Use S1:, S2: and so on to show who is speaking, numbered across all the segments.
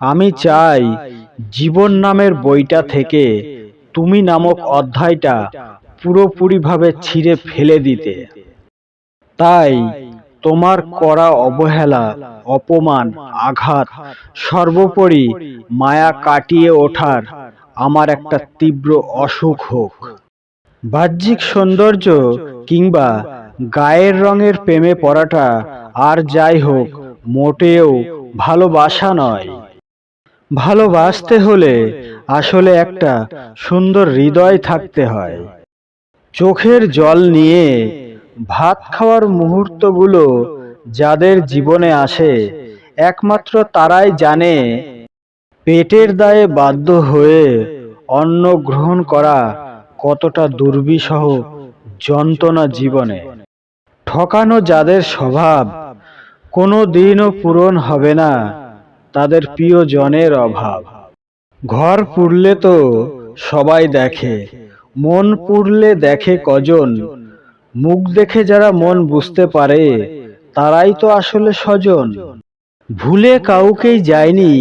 S1: আমি চাই জীবন নামের বইটা থেকে তুমি নামক অধ্যায়টা পুরোপুরিভাবে ছিঁড়ে ফেলে দিতে। তাই তোমার করা অবহেলা অপমান আঘাত সর্বোপরি মায়া কাটিয়ে ওঠার আমার একটা তীব্র অসুখ হোক। বাহ্যিক সৌন্দর্য কিংবা গায়ের রঙের প্রেমে পড়াটা আর যাই হোক মোটেও ভালোবাসা নয়। ভালোবাসতে হলে আসলে একটা সুন্দর হৃদয় থাকতে হয়। চোখের জল নিয়ে ভাত খাওয়ার মুহূর্তগুলো যাদের জীবনে আসে, একমাত্র তারাই জানে পেটের দায়ে বাধ্য হয়ে অন্ন গ্রহণ করা কতটা দুর্বিষহ যন্ত্রণা জীবনে। ঠকানো যাদের স্বভাব কোনো দিনও পূরণ হবে না। তাদের প্রিয়জনের অভাব। ঘর পুড়লে তো সবাই দেখে, মন পুড়লে দেখে কজন। মুখ দেখে যারা মন বুঝতে পারে, তারাই তো আসলে স্বজন। ভুলে কাউকেই যায়নি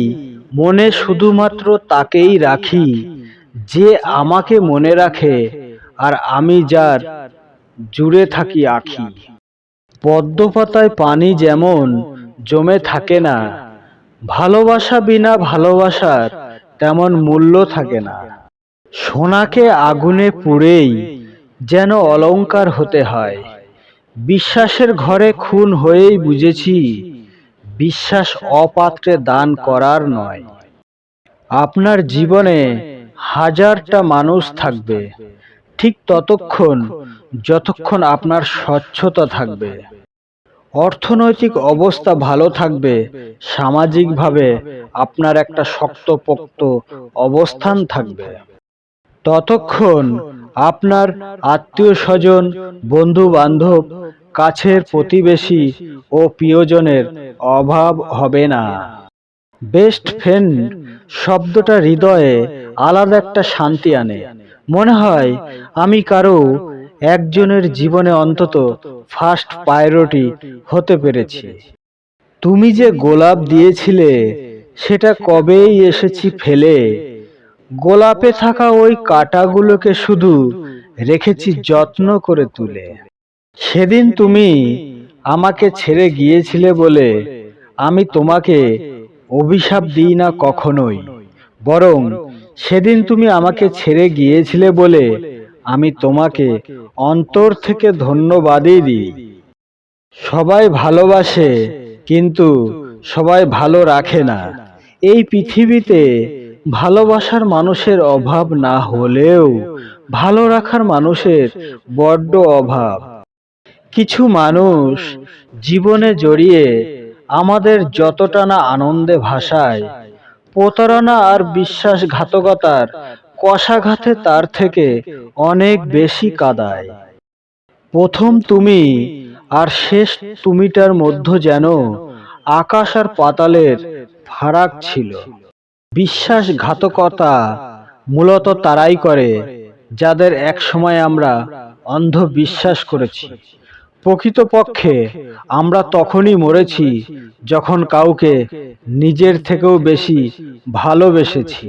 S1: মনে শুধুমাত্র তাকেই রাখি। যে আমাকে মনে রাখে, আর আমি যার জুড়ে থাকি আখি। পদ্মপাতায় পানি যেমন জমে থাকে না ভালোবাসা বিনা ভালোবাসার তেমন মূল্য থাকে না। সোনাকে আগুনে পুড়েই যেন অলংকার হতে হয়। বিশ্বাসের ঘরে খুন হয়েই বুঝেছি, বিশ্বাস অপাত্রে দান করার নয়। আপনার জীবনে হাজারটা মানুষ থাকবে, ঠিক ততক্ষণ, যতক্ষণ আপনার স্বচ্ছতা থাকবে। অর্থনৈতিক অবস্থা ভালো থাকবে, সামাজিকভাবে আপনার একটা শক্তপোক্ত অবস্থান থাকবে। ততক্ষণ আপনার আত্মীয় স্বজন বন্ধু বান্ধব কাছের প্রতিবেশী ও প্রিয়জনের অভাব হবে না। বেস্ট ফ্রেন্ড শব্দটা হৃদয়ে আলাদা একটা শান্তি আনে। মনে হয়, আমি কারও একজনের জীবনে অন্তত ফার্স্ট প্রায়োরিটি হতে পেরেছি। তুমি যে গোলাপ দিয়েছিলে, সেটা কবেই এসেছি ফেলে? গোলাপে থাকা ওই কাঁটাগুলোকে শুধু রেখেছি যত্ন করে তুলে। সেদিন তুমি আমাকে ছেড়ে গিয়েছিলে বলে আমি তোমাকে অভিশাপ দিই না কখনোই, বরং সেদিন তুমি আমাকে ছেড়ে গিয়েছিলে বলে আমি তোমাকে অন্তর থেকে ধন্যবাদই দিই। সবাই ভালোবাসে, কিন্তু সবাই ভালো রাখে না। এই পৃথিবীতে ভালোবাসার মানুষের অভাব না হলেও ভালো রাখার মানুষের বড্ড অভাব। কিছু মানুষ জীবনে জড়িয়ে আমাদের যতটা না আনন্দে ভাসায়, প্রতারণা আর বিশ্বাসঘাতকতার কষাঘাতে তার থেকে অনেক বেশি কাদায়। প্রথম তুমি আর শেষ তুমিটার মধ্য যেন আকাশ আর পাতালের ফারাক ছিল। বিশ্বাসঘাতকতা মূলত তারাই করে, যাদের এক সময় আমরা অন্ধ বিশ্বাস করেছি। প্রকৃতপক্ষে আমরা তখনই মরেছি যখন কাউকে নিজের থেকেও বেশি ভালোবেসেছি।